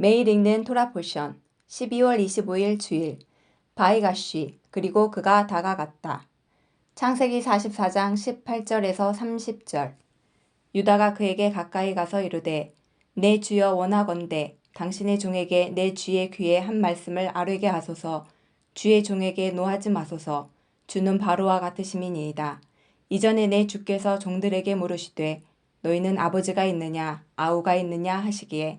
매일 읽는 토라 포션 12월 25일 주일 바이가쉬 그리고 그가 다가갔다. 창세기 44장 18절에서 30절 유다가 그에게 가까이 가서 이르되 내 주여 원하건대 당신의 종에게 내 주의 귀에 한 말씀을 아뢰게 하소서 주의 종에게 노하지 마소서 주는 바로와 같으심이니이다. 이전에 내 주께서 종들에게 물으시되 너희는 아버지가 있느냐 아우가 있느냐 하시기에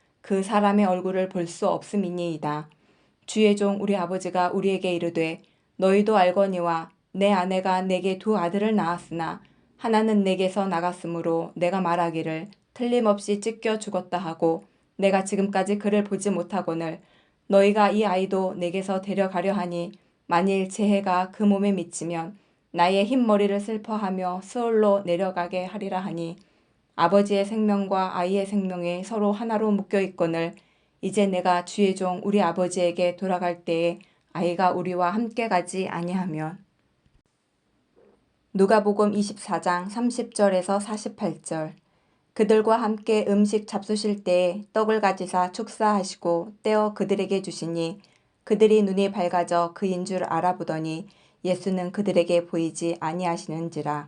그 사람의 얼굴을 볼 수 없음이니이다. 주의 종 우리 아버지가 우리에게 이르되 너희도 알거니와 내 아내가 내게 두 아들을 낳았으나 하나는 내게서 나갔으므로 내가 말하기를 틀림없이 찢겨 죽었다 하고 내가 지금까지 그를 보지 못하거늘 너희가 이 아이도 내게서 데려가려 하니 만일 재해가 그 몸에 미치면 나의 흰머리를 슬퍼하며 스올로 내려가게 하리라 하니 아버지의 생명과 아이의 생명이 서로 하나로 묶여 있거늘 이제 내가 주의 종 우리 아버지에게 돌아갈 때에 아이가 우리와 함께 가지 아니하면. 누가복음 24장 30절에서 48절. 그들과 함께 음식 잡수실 때에 떡을 가지사 축사하시고 떼어 그들에게 주시니 그들이 눈이 밝아져 그인 줄 알아보더니 예수는 그들에게 보이지 아니하시는지라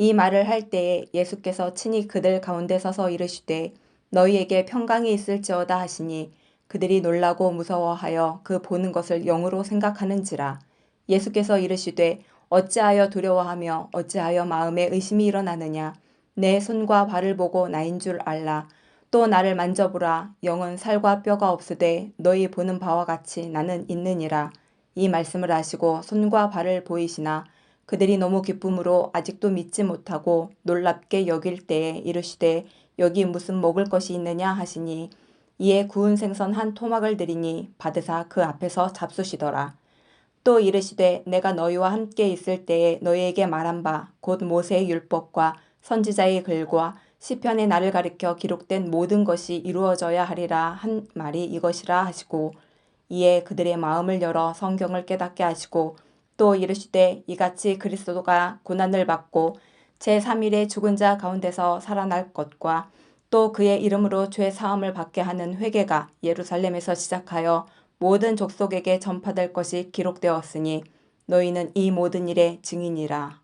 이 말을 할 때에 예수께서 친히 그들 가운데 서서 이르시되 너희에게 평강이 있을지어다 하시니 그들이 놀라고 무서워하여 그 보는 것을 영으로 생각하는지라. 예수께서 이르시되 어찌하여 두려워하며 어찌하여 마음에 의심이 일어나느냐? 내 손과 발을 보고 나인 줄 알라. 또 나를 만져보라. 영은 살과 뼈가 없으되 너희 보는 바와 같이 나는 있느니라. 이 말씀을 하시고 손과 발을 보이시나 그들이 너무 기쁨으로 아직도 믿지 못하고 놀랍게 여길 때에 이르시되 여기 무슨 먹을 것이 있느냐 하시니 이에 구운 생선 한 토막을 드리니 받으사 그 앞에서 잡수시더라. 또 이르시되 내가 너희와 함께 있을 때에 너희에게 말한 바 곧 모세의 율법과 선지자의 글과 시편의 나를 가리켜 기록된 모든 것이 이루어져야 하리라 한 말이 이것이라 하시고 이에 그들의 마음을 열어 성경을 깨닫게 하시고 또 이르시되 이같이 그리스도가 고난을 받고 제3일에 죽은 자 가운데서 살아날 것과 또 그의 이름으로 죄 사함을 받게 하는 회개가 예루살렘에서 시작하여 모든 족속에게 전파될 것이 기록되었으니 너희는 이 모든 일의 증인이라.